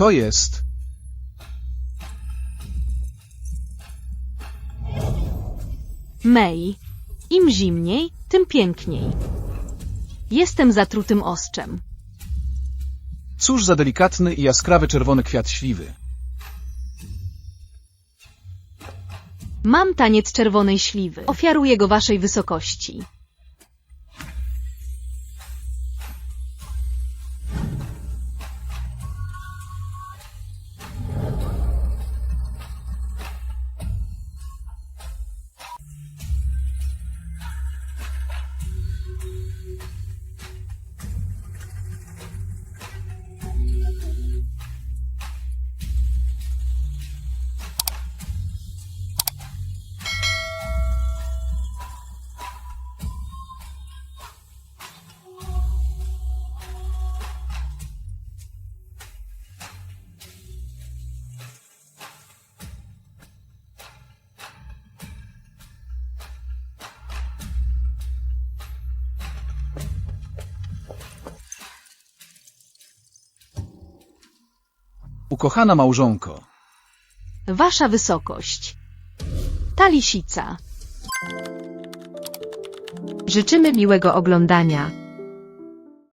To jest... May, im zimniej, tym piękniej. Jestem zatrutym ostrzem. Cóż za delikatny i jaskrawy czerwony kwiat śliwy. Mam taniec czerwonej śliwy. Ofiaruję go waszej wysokości. Ukochana małżonko. Wasza wysokość. Ta lisica. Życzymy miłego oglądania.